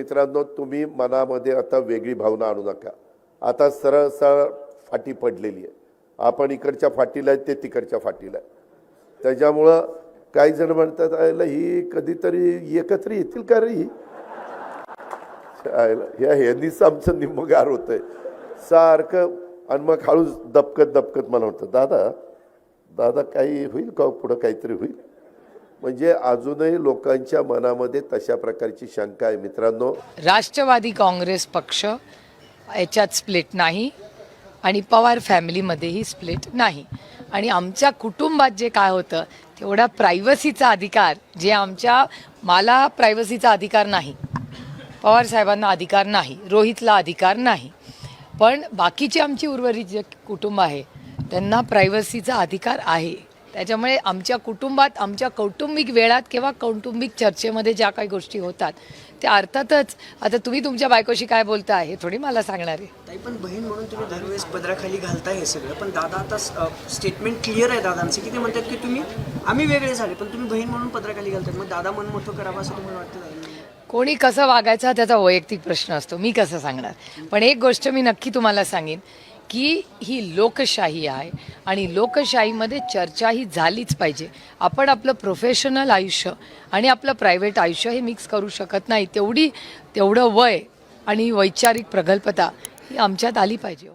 मित्रांनो तुम्ही मनामध्ये आता वेगळी भावना आणू नका. आता सरळ सरळ फाटी पडलेली आहे. आपण इकडच्या फाटीला आहे ते तिकडच्या फाटीला आहे. त्याच्यामुळं काही जण म्हणतात आयला ही कधीतरी एकत्र येतील का रे ही? आयला ह्या ह्यांनीच आमचं निम्मगार होतंय. सारखं आणि मग हळूच दबकत दबकत मला म्हणतं दादा दादा काही होईल का हो? पुढं काहीतरी होईल? म्हणजे अजूनही लोकांच्या मनामध्ये तशा प्रकारची शंका आहे मित्रांनो. राष्ट्रवादी काँग्रेस पक्ष याच्यात स्प्लिट नाही आणि पवार फॅमिलीमध्येही स्प्लिट नाही. आणि आमच्या कुटुंबात जे काय होतं तेवढा प्रायव्हसीचा अधिकार जे आमच्या मला प्रायव्हसीचा अधिकार नाही पवार साहेबांना अधिकार नाही रोहितला अधिकार नाही. पण बाकीची आमची उर्वरित जे कुटुंब आहे त्यांना प्रायव्हसीचा अधिकार आहे. त्याच्यामुळे आमच्या कुटुंबात आमच्या कौटुंबिक वेळात किंवा कौटुंबिक चर्चेमध्ये ज्या काही गोष्टी होतात त्या अर्थातच आता तुम्ही तुमच्या बायकोशी काय बोलताय हे थोडी मला सांगणार आहे. ताई पण बहीण म्हणून तुम्ही दरवेळेस पदराखाली घालताय हे सगळं. पण दादा आता स्टेटमेंट क्लिअर आहे दादांचं. की ते म्हणतात की तुम्ही आम्ही वेगळे झाले पण तुम्ही बहीण म्हणून पदराखाली घालताय. मग दादा मन मोठं करावं असं तुम्हाला वाटतं? कोणी कसं वागायचं हा त्याचा वैयक्तिक प्रश्न असतो. मी कसं सांगणार? पण एक गोष्ट मी नक्की तुम्हाला सांगेन की ही लोकशाही आहे आणि लोकशाहीमध्ये चर्चा ही झालीच पाहिजे आपण आपलं प्रोफेशनल आयुष्य आणि आपलं प्रायव्हेट आयुष्य हे मिक्स करू शकत नाही तेवढी तेवढं वय आणि वैचारिक प्रगल्भता ही आमच्यात आली पाहिजे हो.